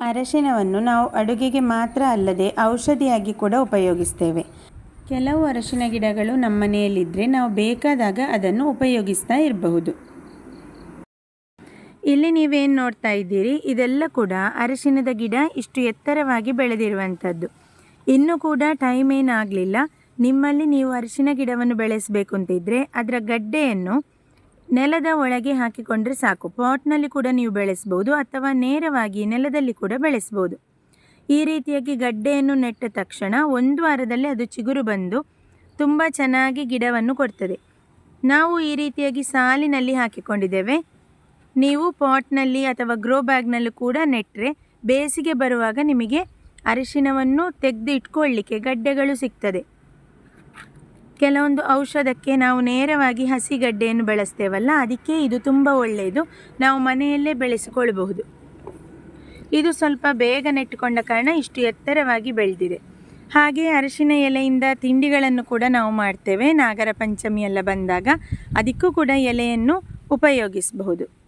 ಅರಶಿನವನ್ನು ನಾವು ಅಡುಗೆಗೆ ಮಾತ್ರ ಅಲ್ಲದೆ ಔಷಧಿಯಾಗಿ ಕೂಡ ಉಪಯೋಗಿಸ್ತೇವೆ. ಕೆಲವು ಅರಶಿನ ಗಿಡಗಳು ನಮ್ಮ ಮನೆಯಲ್ಲಿದ್ದರೆ ನಾವು ಬೇಕಾದಾಗ ಅದನ್ನು ಉಪಯೋಗಿಸ್ತಾ ಇರಬಹುದು. ಇಲ್ಲಿ ನೀವೇನು ನೋಡ್ತಾ ಇದ್ದೀರಿ? ಇದೆಲ್ಲ ಕೂಡ ಅರಶಿನದ ಗಿಡ ಇಷ್ಟು ಎತ್ತರವಾಗಿ ಬೆಳೆದಿರುವಂಥದ್ದು. ಇನ್ನೂ ಕೂಡ ಟೈಮ್ ಏನಾಗಲಿಲ್ಲ ನಿಮ್ಮಲ್ಲಿ ನೀವು ಅರಿಶಿನ ಗಿಡವನ್ನು ಬೆಳೆಸಬೇಕು ಅಂತಿದ್ದರೆ ಅದರ ಗಡ್ಡೆಯನ್ನು ನೆಲದ ಒಳಗೆ ಹಾಕಿಕೊಂಡ್ರೆ ಸಾಕು. ಪಾಟ್ನಲ್ಲಿ ಕೂಡ ನೀವು ಬೆಳೆಸ್ಬೋದು ಅಥವಾ ನೇರವಾಗಿ ನೆಲದಲ್ಲಿ ಕೂಡ ಬೆಳೆಸ್ಬೋದು. ಈ ರೀತಿಯಾಗಿ ಗಡ್ಡೆಯನ್ನು ನೆಟ್ಟ ತಕ್ಷಣ ಒಂದು ವಾರದಲ್ಲಿ ಅದು ಚಿಗುರು ಬಂದು ತುಂಬ ಚೆನ್ನಾಗಿ ಗಿಡವನ್ನು ಕೊಡ್ತದೆ. ನಾವು ಈ ರೀತಿಯಾಗಿ ಸಾಲಿನಲ್ಲಿ ಹಾಕಿಕೊಂಡಿದ್ದೇವೆ. ನೀವು ಪಾಟ್ನಲ್ಲಿ ಅಥವಾ ಗ್ರೋ ಬ್ಯಾಗ್ನಲ್ಲೂ ಕೂಡ ನೆಟ್ಟರೆ ಬೇಸಿಗೆ ಬರುವಾಗ ನಿಮಗೆ ಅರಿಶಿನವನ್ನು ತೆಗೆದು ಇಟ್ಕೊಳ್ಳಿಕ್ಕೆ ಗಡ್ಡೆಗಳು ಸಿಗ್ತದೆ. ಕೆಲವೊಂದು ಔಷಧಕ್ಕೆ ನಾವು ನೇರವಾಗಿ ಹಸಿಗಡ್ಡೆಯನ್ನು ಬಳಸ್ತೇವಲ್ಲ, ಅದಕ್ಕೆ ಇದು ತುಂಬ ಒಳ್ಳೆಯದು. ನಾವು ಮನೆಯಲ್ಲೇ ಬೆಳೆಸಿಕೊಳ್ಳಬಹುದು. ಇದು ಸ್ವಲ್ಪ ಬೇಗ ನೆಟ್ಟುಕೊಂಡ ಕಾರಣ ಇಷ್ಟು ಎತ್ತರವಾಗಿ ಬೆಳೆದಿದೆ. ಹಾಗೆ ಅರಿಶಿನ ಎಲೆಯಿಂದ ತಿಂಡಿಗಳನ್ನು ಕೂಡ ನಾವು ಮಾಡ್ತೇವೆ. ನಾಗರ ಪಂಚಮಿ ಎಲ್ಲ ಬಂದಾಗ ಅದಕ್ಕೂ ಕೂಡ ಎಲೆಯನ್ನು ಉಪಯೋಗಿಸಬಹುದು.